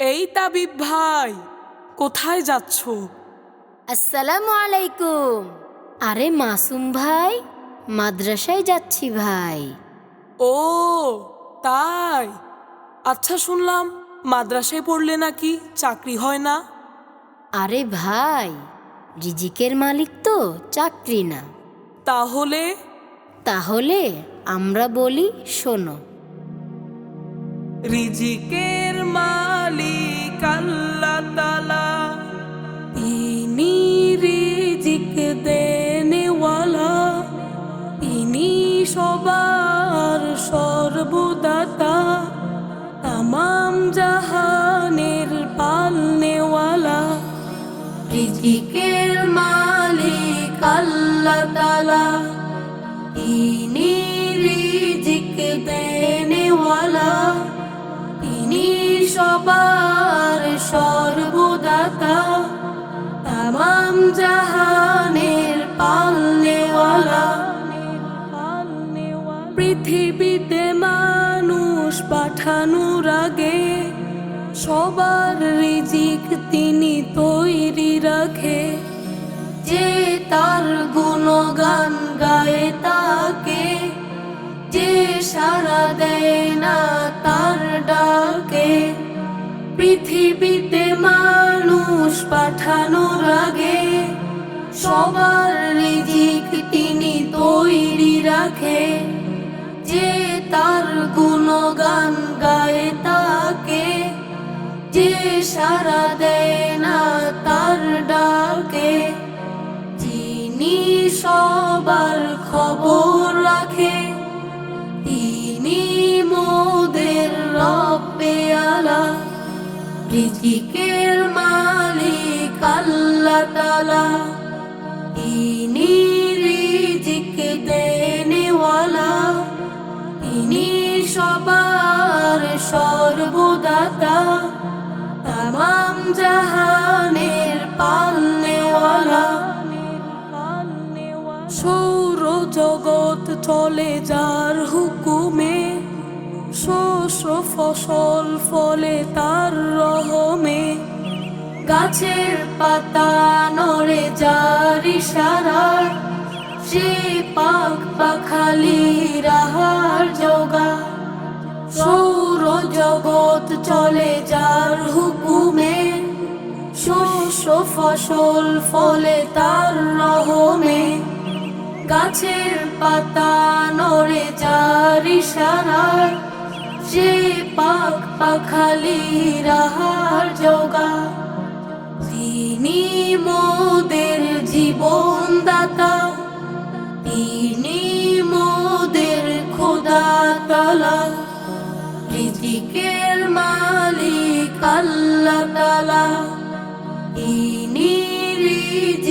এই তাবিব ভাই কোথায় যাচ্ছ? আসসালামু আলাইকুম। আরে মাসুম ভাই মাদ্রাসায় যাচ্ছি ভাই। ও তাই? আচ্ছা শুনলাম মাদ্রাসায় পড়লে নাকি চাকরি হয় না? আরে ভাই রিজিকের মালিক তো চাকরি না। তাহলে? তাহলে আমরা বলি শোনো। রিজিকের মালিক সবার সর্বদাতা তামাম জাহানের পালনেওয়ালা রিজিকের মালিক আল্লাহ তালা ইনি রিজিক দেনেওয়ালা তিনি সবার পাঠানোর আগে সবার রিজিক তিনি তৈরি রাখে। যে তার গুণগান গায়ে তাকে, যে সারা দেয় না তার ডাকে। পৃথিবীতে মানুষ পাঠানোর আগে সবার রিজিক তিনি তৈরি রাখে। যে তার গুণগান খবর রাখে। তিনি মোদের রব্বে আলা। রিজিকের মালিক আল্লাহ তালা তিনি রিজিক দেনেওয়ালা। তিনি সবার সর্বদাতা। তামাম জাহানের যার হুকুমে শস্য ফসল ফলে তার রহমে। গাছের পাতা নড়ে যার ইশারায়, সে পাক পাখালি রাহার জোগা সৌর জগৎ চলে যার হুকুমে শস্য ফসল ফলে তার রহমে। গাছের পাতা যার ইশারায় সে পাক পাখালি রাহার জোগা। তিনি মোদের জীবন দাতা তিনি মোদের খোদা তালা রিজিকের মালিক আল্লাহ তালা, তিনি রিজিক